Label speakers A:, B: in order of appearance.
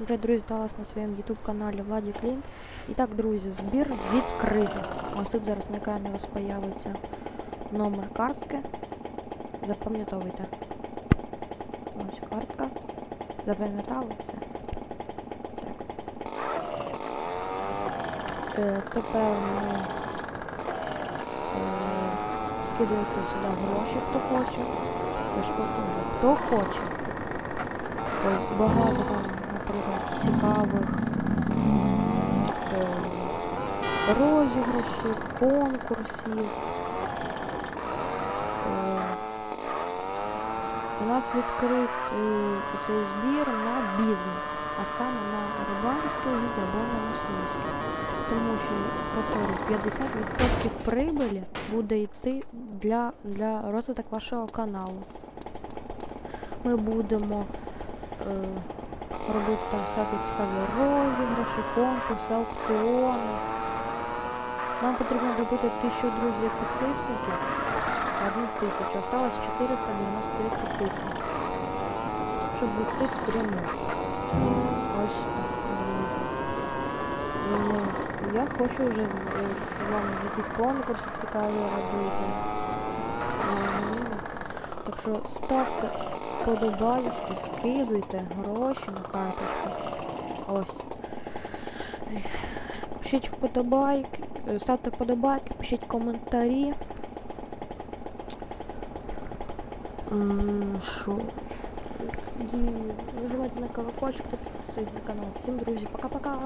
A: Всім привіт, друзі, та вас на своєму YouTube каналі Владі Клін. І так, друзі, збір відкритий. Ось тут зараз на екрані у вас появиться номер картки. Запам'ятовуйте. Ось картка. Запам'ятали все. Так. Е, тепер ми е, скидуєте сюди гроші, хто хоче. Хто хоче. Ой, багато там, наприклад, цікавих е, розіграшів, конкурсів. Е, у нас відкритий цей збір на бізнес, а саме на рибальське гід або на мисливське. Тому що, повторюю, 50% прибилі буде йти для, для розвиток вашого каналу. Ми будемо е, робити там всякі цікаві розіграші, конкурси, аукціони. Нам потрібно добити 1000 друзів підписників. Одну тисячу. Осталось 499 підписників. Щоб вести стріми. Ось так. Ну, я хочу вже е, з вами якісь конкурси цікаві робити. Ну, Так що ставте подобаєчки, скидуйте гроші на карточку. Ось. Пишіть вподобайки, е, ставте вподобайки, пишіть коментарі. Що? І нажимайте на колокольчик, підписуйтесь на канал. Всім друзі, пока-пока!